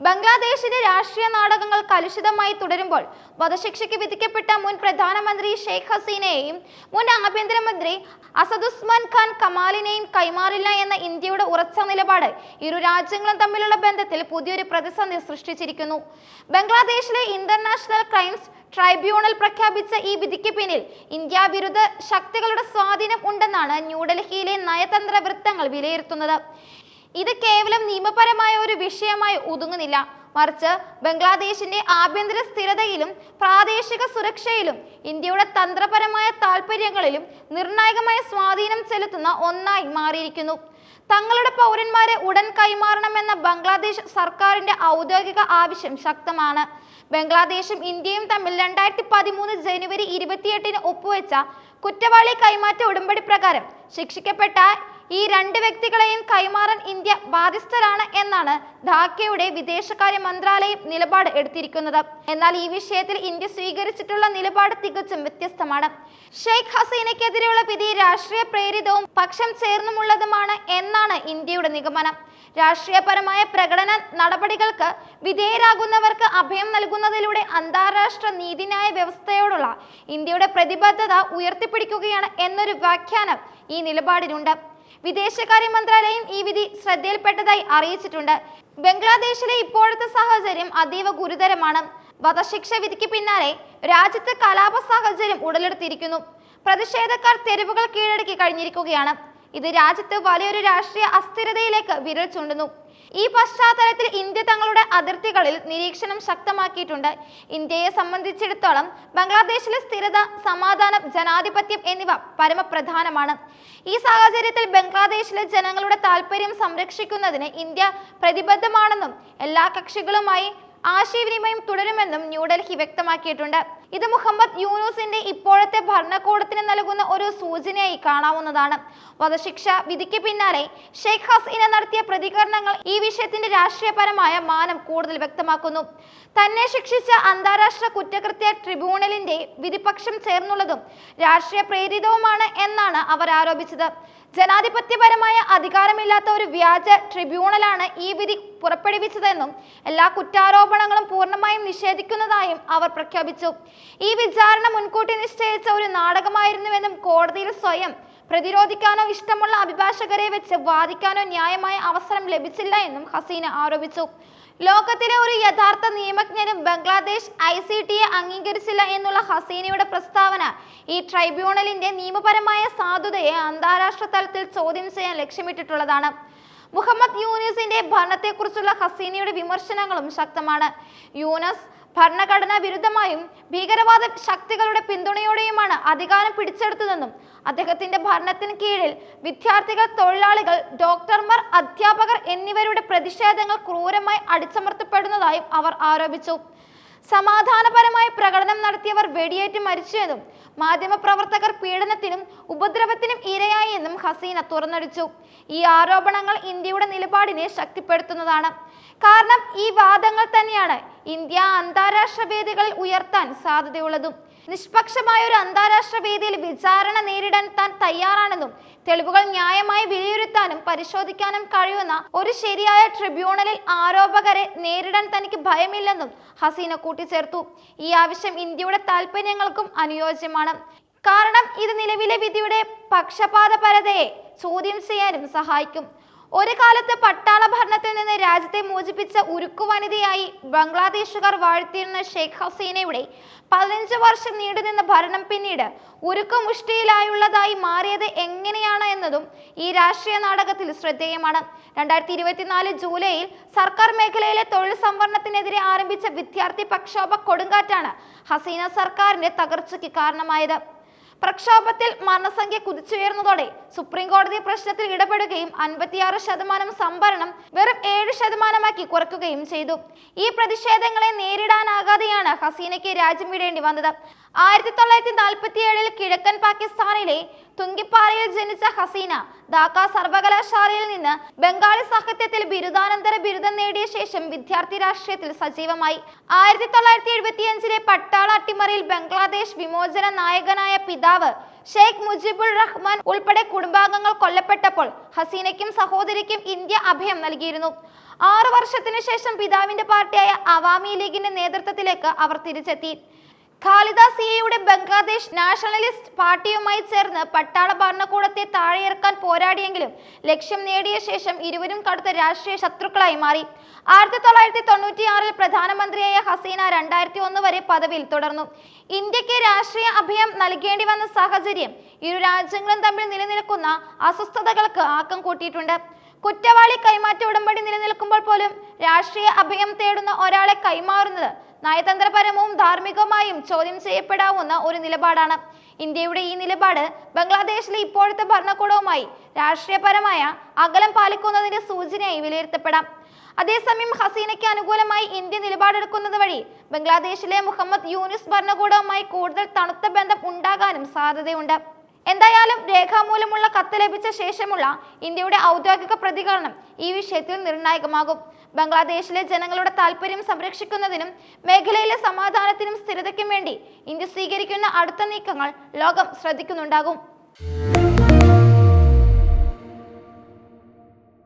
ബംഗ്ലാദേശിന്റെ രാഷ്ട്രീയ നാടകങ്ങൾ കലുഷിതമായി തുടരുമ്പോൾ വധശിക്ഷയ്ക്ക് വിധിക്കപ്പെട്ട മുൻ പ്രധാനമന്ത്രി ഷെയ്ഖ് ഹസീനയെയും മുൻ ആഭ്യന്തരമന്ത്രി അസദുസ്മാൻ ഖാൻ കമാലിനെയും കൈമാറില്ല എന്ന ഇന്ത്യയുടെ ഉറച്ച നിലപാട് ഇരു രാജ്യങ്ങളും തമ്മിലുള്ള ബന്ധത്തിൽ പുതിയൊരു പ്രതിസന്ധി സൃഷ്ടിച്ചിരിക്കുന്നു. ബംഗ്ലാദേശിലെ ഇന്റർനാഷണൽ ക്രൈംസ് ട്രൈബ്യൂണൽ പ്രഖ്യാപിച്ച ഈ വിധിക്ക് പിന്നിൽ ഇന്ത്യ വിരുദ്ധ ശക്തികളുടെ സ്വാധീനം ഉണ്ടെന്നാണ് ന്യൂഡൽഹിയിലെ നയതന്ത്ര വൃത്തങ്ങൾ വിലയിരുത്തുന്നത്. ഇത് കേവലം നിയമപരമായ ഒരു വിഷയമായി ഒതുങ്ങുന്നില്ല. മറിച്ച് ബംഗ്ലാദേശിന്റെ ആഭ്യന്തര സ്ഥിരതയിലും പ്രാദേശിക സുരക്ഷയിലും ഇന്ത്യയുടെ തന്ത്രപരമായ താൽപര്യങ്ങളിലും നിർണായകമായ സ്വാധീനം ചെലുത്തുന്ന ഒന്നായി മാറിയിരിക്കുന്നു. തങ്ങളുടെ പൗരന്മാരെ ഉടൻ കൈമാറണമെന്ന ബംഗ്ലാദേശ് സർക്കാരിന്റെ ഔദ്യോഗിക ആവശ്യം ശക്തമാണ്. ബംഗ്ലാദേശും ഇന്ത്യയും തമ്മിൽ രണ്ടായിരത്തി പതിമൂന്ന് ജനുവരി ഇരുപത്തിയെട്ടിന് ഒപ്പുവെച്ച കുറ്റവാളി കൈമാറ്റ ഉടമ്പടി പ്രകാരം ശിക്ഷിക്കപ്പെട്ട ഈ രണ്ട് വ്യക്തികളെയും കൈമാറാൻ ഇന്ത്യ ബാധ്യസ്ഥരാണ് എന്നാണ് ധാക്കയുടെ വിദേശകാര്യ മന്ത്രാലയം നിലപാട് എടുത്തിരിക്കുന്നത്. എന്നാൽ ഈ വിഷയത്തിൽ ഇന്ത്യ സ്വീകരിച്ചിട്ടുള്ള നിലപാട് തികച്ചും വ്യത്യസ്തമാണ്. ഷെയ്ഖ് ഹസീനയ്ക്കെതിരെയുള്ള വിധി രാഷ്ട്രീയ പ്രേരിതവും പക്ഷം ചേർന്നുമുള്ളതുമാണ് എന്നാണ് ഇന്ത്യയുടെ നിഗമനം. രാഷ്ട്രീയപരമായ പ്രകടന നടപടികൾക്ക് വിധേയരാകുന്നവർക്ക് അഭയം നൽകുന്നതിലൂടെ അന്താരാഷ്ട്ര നീതിന്യായ വ്യവസ്ഥയോടുള്ള ഇന്ത്യയുടെ പ്രതിബദ്ധത ഉയർത്തിപ്പിടിക്കുകയാണ് എന്നൊരു വ്യാഖ്യാനം ഈ നിലപാടിനുണ്ട് വിദേശകാര്യ മന്ത്രാലയം ഈ വിധി ശ്രദ്ധയിൽപ്പെട്ടതായി അറിയിച്ചിട്ടുണ്ട്. ബംഗ്ലാദേശിലെ ഇപ്പോഴത്തെ സാഹചര്യം അതീവ ഗുരുതരമാണ്. വധശിക്ഷ വിധിക്ക് പിന്നാലെ രാജ്യത്തെ കലാപ സാഹചര്യം ഉടലെടുത്തിരിക്കുന്നു. പ്രതിഷേധക്കാർ തെരുവുകൾ കീഴടക്കി കഴിഞ്ഞിരിക്കുകയാണ്. ഇത് രാജ്യത്ത് വലിയൊരു രാഷ്ട്രീയ അസ്ഥിരതയിലേക്ക് വിരൽ ചൂണ്ടുന്നു. ഈ പശ്ചാത്തലത്തിൽ ഇന്ത്യ തങ്ങളുടെ അതിർത്തികളിൽ നിരീക്ഷണം ശക്തമാക്കിയിട്ടുണ്ട്. ഇന്ത്യയെ സംബന്ധിച്ചിടത്തോളം ബംഗ്ലാദേശിലെ സ്ഥിരത സമാധാനം ജനാധിപത്യം എന്നിവ പരമപ്രധാനമാണ്. ഈ സാഹചര്യത്തിൽ ബംഗ്ലാദേശിലെ ജനങ്ങളുടെ താല്പര്യം സംരക്ഷിക്കുന്നതിന് ഇന്ത്യ പ്രതിബദ്ധമാണെന്നും എല്ലാ കക്ഷികളുമായി ആശയവിനിമയം തുടരുമെന്നും ന്യൂഡൽഹി വ്യക്തമാക്കിയിട്ടുണ്ട്. ഇത് മുഹമ്മദ് യൂനൂസിന്റെ ഇപ്പോഴത്തെ ഭരണകൂടത്തിന് നൽകുന്ന ഒരു സൂചനയായി കാണാവുന്നതാണ്. വധശിക്ഷ വിധിക്ക് പിന്നാലെ ഷെയ്ഖ് ഹസീന നടത്തിയ പ്രതികരണങ്ങൾ ഈ വിഷയത്തിന്റെ രാഷ്ട്രീയപരമായ മാനം കൂടുതൽ വ്യക്തമാക്കുന്നു. തന്നെ ശിക്ഷിച്ച അന്താരാഷ്ട്ര കുറ്റകൃത്യ ട്രിബ്യൂണലിന്റെ വിധിപക്ഷം ചേർന്നുള്ളതും രാഷ്ട്രീയ പ്രേരിതവുമാണ് എന്നാണ് അവർ ആരോപിച്ചത്. ജനാധിപത്യപരമായ അധികാരമില്ലാത്ത ഒരു വ്യാജ ട്രിബ്യൂണലാണ് ഈ വിധി പുറപ്പെടുവിച്ചതെന്നും എല്ലാ കുറ്റാരോപണങ്ങളും പൂർണമായും നിഷേധിക്കുന്നതായും അവർ പ്രഖ്യാപിച്ചു. ഈ വിചാരണ മുൻകൂട്ടി നിശ്ചയിച്ച ഒരു നാടകമായിരുന്നുവെന്നും കോടതിയിൽ സ്വയം പ്രതിരോധിക്കാനോ ഇഷ്ടമുള്ള അഭിഭാഷകരെ വെച്ച് വാദിക്കാനോ ന്യായമായ അവസരം ലഭിച്ചില്ല എന്നും ഹസീന ആരോപിച്ചു. ലോകത്തിലെ ഒരു യഥാർത്ഥ നിയമജ്ഞനും ബംഗ്ലാദേശ് ഐ സി ടിയെ അംഗീകരിച്ചില്ല എന്നുള്ള ഹസീനയുടെ പ്രസ്താവന ഈ ട്രൈബ്യൂണലിന്റെ നിയമപരമായ സാധുതയെ അന്താരാഷ്ട്ര തലത്തിൽ ചോദ്യം ചെയ്യാൻ ലക്ഷ്യമിട്ടിട്ടുള്ളതാണ്. മുഹമ്മദ് യൂനിസിന്റെ ഭരണത്തെക്കുറിച്ചുള്ള ഹസീനയുടെ വിമർശനങ്ങളും ശക്തമാണ്. യൂനസ് ഭരണഘടനാ വിരുദ്ധമായും ഭീകരവാദ ശക്തികളുടെ പിന്തുണയോടെയുമാണ് അധികാരം പിടിച്ചെടുത്തതെന്നും അദ്ദേഹത്തിന്റെ ഭരണത്തിന് കീഴിൽ വിദ്യാർത്ഥികൾ തൊഴിലാളികൾ ഡോക്ടർമാർ അധ്യാപകർ എന്നിവരുടെ പ്രതിഷേധങ്ങൾ ക്രൂരമായി അടിച്ചമർത്തപ്പെടുന്നതായും അവർ ആരോപിച്ചു. സമാധാനപരമായി പ്രകടനം നടത്തിയവർ വെടിയേറ്റ് മരിച്ചുവെന്നും മാധ്യമപ്രവർത്തകർ പീഡനത്തിനും ഉപദ്രവത്തിനും ഇരയായി എന്നും ഹസീന തുറന്നടിച്ചു. ഈ ആരോപണങ്ങൾ ഇന്ത്യയുടെ നിലപാടിനെ ശക്തിപ്പെടുത്തുന്നതാണ്. കാരണം ഈ വാദങ്ങൾ തന്നെയാണ് ഇന്ത്യ അന്താരാഷ്ട്ര വേദികളിൽ ഉയർത്താൻ സാധ്യതയുള്ളതും. നിഷ്പക്ഷമായ ഒരു അന്താരാഷ്ട്ര വേദിയിൽ വിചാരണ നേരിടാൻ താൻ തയ്യാറാണെന്നും തെളിവുകൾ ന്യായമായി വിലയിരുത്താനും പരിശോധിക്കാനും കഴിയുന്ന ഒരു ശരിയായ ട്രിബ്യൂണലിൽ ആരോപകരെ നേരിടാൻ തനിക്ക് ഭയമില്ലെന്നും ഹസീന കൂട്ടിച്ചേർത്തു. ഈ ആവശ്യം ഇന്ത്യയുടെ താല്പര്യങ്ങൾക്കും അനുയോജ്യമാണ്. കാരണം ഇത് നിലവിലെ വിധിയുടെ പക്ഷപാതപരതയെ ചോദ്യം ചെയ്യാനും സഹായിക്കും. ഒരു കാലത്ത് പട്ടാള ഭരണത്തിൽ നിന്ന് രാജ്യത്തെ മോചിപ്പിച്ച ഉരുക്കു വനിതയായി ബംഗ്ലാദേശുകാർ വാഴ്ത്തിയിരുന്ന ഷെയ്ഖ് ഹസീനയുടെ പതിനഞ്ച് വർഷം നീണ്ടുനിന്ന ഭരണം പിന്നീട് ഉരുക്കു മുഷ്ടിയിലായുള്ളതായി മാറിയത് എങ്ങനെയാണ് എന്നതും ഈ രാഷ്ട്രീയ നാടകത്തിൽ ശ്രദ്ധേയമാണ്. രണ്ടായിരത്തി ഇരുപത്തിനാല് ജൂലൈയിൽ സർക്കാർ മേഖലയിലെ തൊഴിൽ സംവരണത്തിനെതിരെ ആരംഭിച്ച വിദ്യാർത്ഥി പ്രക്ഷോഭ കൊടുങ്കാറ്റാണ് ഹസീന സർക്കാരിന്റെ തകർച്ചയ്ക്ക് കാരണമായത്. പ്രക്ഷോഭത്തിൽ മരണസംഖ്യ കുതിച്ചുയർന്നതോടെ സുപ്രീം കോടതി പ്രശ്നത്തിൽ ഇടപെടുകയും അൻപത്തിയാറ് ശതമാനം സംഭരണം വെറും ഏഴ് ശതമാനമാക്കി കുറയ്ക്കുകയും ചെയ്തു. ഈ പ്രതിഷേധങ്ങളെ നേരിടാനാകാതെയാണ് ഹസീനയ്ക്ക് രാജ്യം വിടേണ്ടി വന്നത്. ആയിരത്തി തൊള്ളായിരത്തി നാൽപ്പത്തി ഏഴിൽ കിഴക്കൻ പാകിസ്ഥാനിലെ തുങ്കിപ്പാറയിൽ ജനിച്ച ഹസീന ധാക്ക സർവകലാശാലയിൽ നിന്ന് ബംഗാളി സാഹിത്യത്തിൽ ബിരുദാനന്തര ബിരുദം നേടിയ ശേഷം വിദ്യാർത്ഥി രാഷ്ട്രീയത്തിൽ സജീവമായി. ആയിരത്തി തൊള്ളായിരത്തി എഴുപത്തിയഞ്ചിലെ പട്ടാള അട്ടിമറിയിൽ ബംഗ്ലാദേശ് വിമോചന നായകനായ പിതാവ് ഷെയ്ഖ് മുജിബുൾ റഹ്മാൻ ഉൾപ്പെടെ കുടുംബാംഗങ്ങൾ കൊല്ലപ്പെട്ടപ്പോൾ ഹസീനയ്ക്കും സഹോദരിക്കും ഇന്ത്യ അഭയം നൽകിയിരുന്നു. ആറു വർഷത്തിനു ശേഷം പിതാവിന്റെ പാർട്ടിയായ അവാമി ലീഗിന്റെ നേതൃത്വത്തിലേക്ക് അവർ തിരിച്ചെത്തി. ഖാലിദ സിയയുടെ ബംഗ്ലാദേശ് നാഷണലിസ്റ്റ് പാർട്ടിയുമായി ചേർന്ന് പട്ടാള ഭരണകൂടത്തെ താഴെയിറക്കാൻ പോരാടിയെങ്കിലും ലക്ഷ്യം നേടിയ ശേഷം ഇരുവരും കടുത്ത രാഷ്ട്രീയ ശത്രുക്കളായി മാറി. ആയിരത്തി തൊള്ളായിരത്തി തൊണ്ണൂറ്റിയാറിൽ പ്രധാനമന്ത്രിയായ ഹസീന രണ്ടായിരത്തി ഒന്ന് വരെ പദവിയിൽ തുടർന്നു. ഇന്ത്യയ്ക്ക് രാഷ്ട്രീയ അഭയം നൽകേണ്ടി വന്ന സാഹചര്യം ഇരു രാജ്യങ്ങളും തമ്മിൽ നിലനിൽക്കുന്ന അസ്വസ്ഥതകൾക്ക് ആക്കം കൂട്ടിയിട്ടുണ്ട്. കുറ്റവാളി കൈമാറ്റ ഉടമ്പടി നിലനിൽക്കുമ്പോൾ പോലും രാഷ്ട്രീയ അഭയം തേടുന്ന ഒരാളെ കൈമാറുന്നത് നയതന്ത്രപരവും ധാർമ്മികമായും ചോദ്യം ചെയ്യപ്പെടാവുന്ന ഒരു നിലപാടാണ്. ഇന്ത്യയുടെ ഈ നിലപാട് ബംഗ്ലാദേശിലെ ഇപ്പോഴത്തെ ഭരണകൂടവുമായി രാഷ്ട്രീയപരമായ അകലം പാലിക്കുന്നതിന്റെ സൂചനയായി വിലയിരുത്തപ്പെടാം. അതേസമയം ഹസീനയ്ക്ക് അനുകൂലമായി ഇന്ത്യ നിലപാടെടുക്കുന്നത് വഴി ബംഗ്ലാദേശിലെ മുഹമ്മദ് യൂനിസ് ഭരണകൂടവുമായി കൂടുതൽ തണുത്ത ബന്ധം ഉണ്ടാകാനും സാധ്യതയുണ്ട്. എന്തായാലും രേഖാമൂലമുള്ള കത്ത് ലഭിച്ച ശേഷമുള്ള ഇന്ത്യയുടെ ഔദ്യോഗിക പ്രതികരണം ഈ വിഷയത്തിൽ നിർണായകമാകും. ബംഗ്ലാദേശിലെ ജനങ്ങളുടെ താല്പര്യം സംരക്ഷിക്കുന്നതിനും മേഖലയിലെ സമാധാനത്തിനും സ്ഥിരതയ്ക്കും വേണ്ടി ഇന്ത്യ സ്വീകരിക്കുന്ന അടുത്ത നീക്കങ്ങൾ ലോകം ശ്രദ്ധിക്കുന്നുണ്ടാകും.